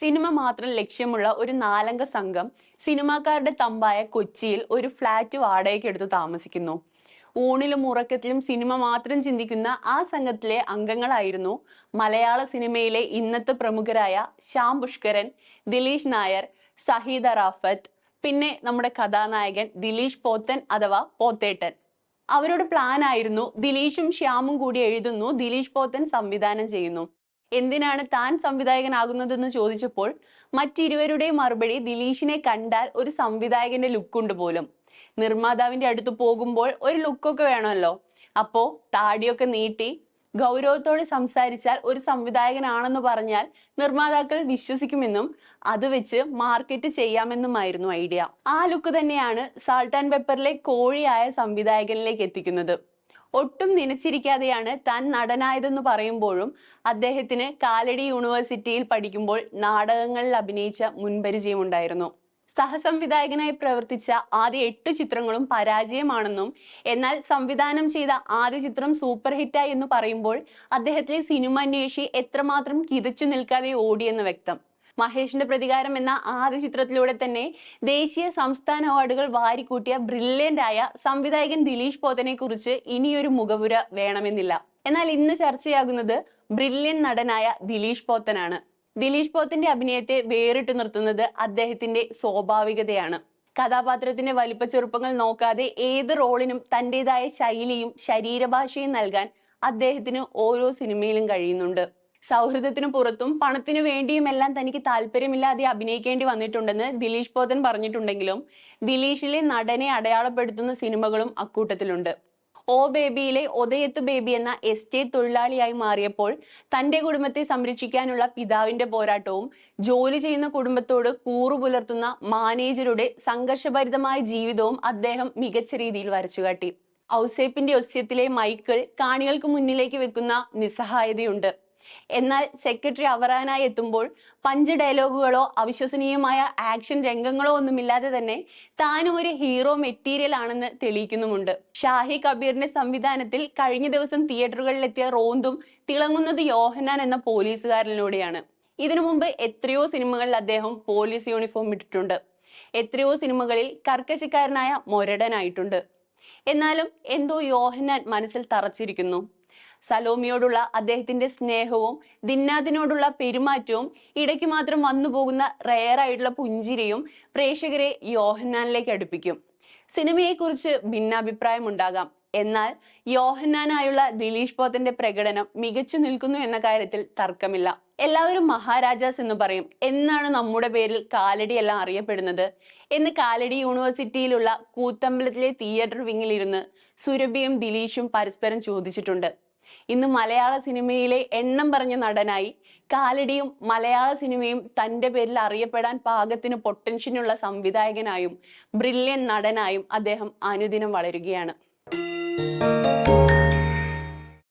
Cinema മാത്രം ലക്ഷ്യമുള്ള ഒരു നാലംഗ സംഘം സിനിമാക്കാരുടെ തമ്പായ കൊച്ചിയിൽ ഒരു ഫ്ലാറ്റ് വാടകയ്ക്ക് എടുത്ത് താമസിക്കുന്നു. ഊണിലും ഉറക്കത്തിലും സിനിമ മാത്രം ചിന്തിക്കുന്ന ആ സംഘത്തിലെ അംഗങ്ങളായിരുന്നു മലയാള സിനിമയിലെ ഇന്നത്തെ പ്രമുഖരായ ശ്യാം പുഷ്കരൻ ദിലീഷ് നായർ സഹീദ റാഫത്ത് പിന്നെ നമ്മുടെ കഥാനായകൻ ദിലീഷ് പോത്തൻ അഥവാ പോത്തേട്ടൻ. അവരുടെ പ്ലാൻ ആയിരുന്നു ദിലീഷും ശ്യാമും കൂടി എഴുതുന്നു ദിലീഷ് പോത്തൻ സംവിധാനം ചെയ്യുന്നു. എന്തിനാണ് താൻ സംവിധായകനാകുന്നതെന്ന് ചോദിച്ചപ്പോൾ മറ്റിരുവരുടെയും മറുപടി ദിലീഷിനെ കണ്ടാൽ ഒരു സംവിധായകന്റെ ലുക്കുണ്ട് പോലും. നിർമ്മാതാവിന്റെ അടുത്ത് പോകുമ്പോൾ ഒരു ലുക്കൊക്കെ വേണമല്ലോ. അപ്പോ താടിയൊക്കെ നീട്ടി ഗൗരവത്തോടെ സംസാരിച്ചാൽ ഒരു സംവിധായകനാണെന്ന് പറഞ്ഞാൽ നിർമ്മാതാക്കൾ വിശ്വസിക്കുമെന്നും അത് വെച്ച് മാർക്കറ്റ് ചെയ്യാമെന്നുമായിരുന്നു ഐഡിയ. ആ ലുക്ക് തന്നെയാണ് സാൾട്ട് ആൻഡ് പെപ്പറിലെ കോഴിയായ സംവിധായകനിലേക്ക് എത്തിക്കുന്നത്. ഒട്ടും നനച്ചിരിക്കാതെയാണ് താൻ നടനായതെന്ന് പറയുമ്പോഴും അദ്ദേഹത്തിന് കാലടി യൂണിവേഴ്സിറ്റിയിൽ പഠിക്കുമ്പോൾ നാടകങ്ങളിൽ അഭിനയിച്ച മുൻപരിചയമുണ്ടായിരുന്നു. സഹസംവിധായകനായി പ്രവർത്തിച്ച ആദ്യ എട്ട് ചിത്രങ്ങളും പരാജയമാണെന്നും എന്നാൽ സംവിധാനം ചെയ്ത ആദ്യ ചിത്രം സൂപ്പർ ഹിറ്റായി എന്ന് പറയുമ്പോൾ അദ്ദേഹത്തിലെ സിനിമ അന്വേഷി എത്രമാത്രം കിതച്ചു നിൽക്കാതെ ഓടിയെന്ന് വ്യക്തം. മഹേഷിന്റെ പ്രതികാരം എന്ന ആദ്യ ചിത്രത്തിലൂടെ തന്നെ ദേശീയ സംസ്ഥാന അവാർഡുകൾ വാരിക്കൂട്ടിയ ബ്രില്യന്റ് ആയ സംവിധായകൻ ദിലീഷ് പോത്തനെ കുറിച്ച് ഇനിയൊരു മുഖപുര വേണമെന്നില്ല. എന്നാൽ ഇന്ന് ചർച്ചയാകുന്നത് ബ്രില്യൻ നടനായ ദിലീഷ് പോത്തനാണ്. ദിലീഷ് പോത്തിന്റെ അഭിനയത്തെ വേറിട്ട് നിർത്തുന്നത് അദ്ദേഹത്തിന്റെ സ്വാഭാവികതയാണ്. കഥാപാത്രത്തിന്റെ വലിപ്പ ചെറുപ്പങ്ങൾ നോക്കാതെ ഏത് റോളിനും തന്റേതായ ശൈലിയും ശരീരഭാഷയും നൽകാൻ അദ്ദേഹത്തിന് ഓരോ സിനിമയിലും കഴിയുന്നുണ്ട്. സൗഹൃദത്തിനു പുറത്തും പണത്തിനു വേണ്ടിയുമെല്ലാം തനിക്ക് താല്പര്യമില്ലാതെ അഭിനയിക്കേണ്ടി വന്നിട്ടുണ്ടെന്ന് ദിലീഷ് പോത്തൻ പറഞ്ഞിട്ടുണ്ടെങ്കിലും ദിലീഷിലെ നടനെ അടയാളപ്പെടുത്തുന്ന സിനിമകളും അക്കൂട്ടത്തിലുണ്ട്. ഓ ബേബിയിലെ ഒതയത്ത് ബേബി എന്ന എസ്റ്റേറ്റ് തൊഴിലാളിയായി മാറിയപ്പോൾ തന്റെ കുടുംബത്തെ സംരക്ഷിക്കാനുള്ള പിതാവിന്റെ പോരാട്ടവും ജോലി ചെയ്യുന്ന കുടുംബത്തോട് കൂറു പുലർത്തുന്ന മാനേജരുടെ സംഘർഷഭരിതമായ ജീവിതവും അദ്ദേഹം മികച്ച രീതിയിൽ വരച്ചുകാട്ടി ഔസേപ്പിന്റെ ഒസ്യത്തിലെ മൈക്കിൾ കാണികൾക്ക് മുന്നിലേക്ക് വെക്കുന്ന നിസ്സഹായതയുണ്ട്. എന്നാൽ സെക്രട്ടറി അവറാനായി എത്തുമ്പോൾ പഞ്ച് ഡയലോഗുകളോ അവിശ്വസനീയമായ ആക്ഷൻ രംഗങ്ങളോ ഒന്നുമില്ലാതെ തന്നെ താനും ഒരു ഹീറോ മെറ്റീരിയൽ ആണെന്ന് തെളിയിക്കുന്നുമുണ്ട്. ഷാഹി കബീറിന്റെ സംവിധാനത്തിൽ കഴിഞ്ഞ ദിവസം തിയേറ്ററുകളിലെത്തിയ റോന്തും തിളങ്ങുന്നത് യോഹനാൻ എന്ന പോലീസുകാരനിലൂടെയാണ്. ഇതിനു മുമ്പ് എത്രയോ സിനിമകളിൽ അദ്ദേഹം പോലീസ് യൂണിഫോം ഇട്ടിട്ടുണ്ട്. എത്രയോ സിനിമകളിൽ കർക്കശക്കാരനായ മൊരടനായിട്ടുണ്ട്. എന്നാലും എന്തോ യോഹനാൻ മനസ്സിൽ തറച്ചിരിക്കുന്നു. സലോമിയോടുള്ള അദ്ദേഹത്തിന്റെ സ്നേഹവും ദിന്നാദിനോടുള്ള പെരുമാറ്റവും ഇടയ്ക്ക് മാത്രം വന്നു പോകുന്ന റെയർ ആയിട്ടുള്ള പുഞ്ചിരിയും പ്രേക്ഷകരെ യോഹന്നാനിലേക്ക് അടുപ്പിക്കും. സിനിമയെക്കുറിച്ച് ഭിന്നാഭിപ്രായം ഉണ്ടാകാം. എന്നാൽ യോഹന്നാനായുള്ള ദിലീഷ് പോത്തന്റെ പ്രകടനം മികച്ചു നിൽക്കുന്നു എന്ന കാര്യത്തിൽ തർക്കമില്ല. എല്ലാവരും മഹാരാജാസ് എന്ന് പറയും. എന്നാണ് നമ്മുടെ പേരിൽ കാലടി എല്ലാം അറിയപ്പെടുന്നത്. എന്ന് കാലടി യൂണിവേഴ്സിറ്റിയിലുള്ള കൂത്തമ്പലത്തിലെ തിയേറ്റർ വിങ്ങിലിരുന്ന് സുരഭിയും ദിലീഷും പരസ്പരം ചോദിച്ചിട്ടുണ്ട്. ഇന്ന് മലയാള സിനിമയിലെ എണ്ണം പറഞ്ഞ നടനായി കാലടിയും മലയാള സിനിമയും തന്റെ പേരിൽ അറിയപ്പെടാൻ പാകത്തിന് പൊട്ടൻഷ്യനുള്ള സംവിധായകനായും ബ്രില്യൻ നടനായും അദ്ദേഹം അനുദിനം വളരുകയാണ്.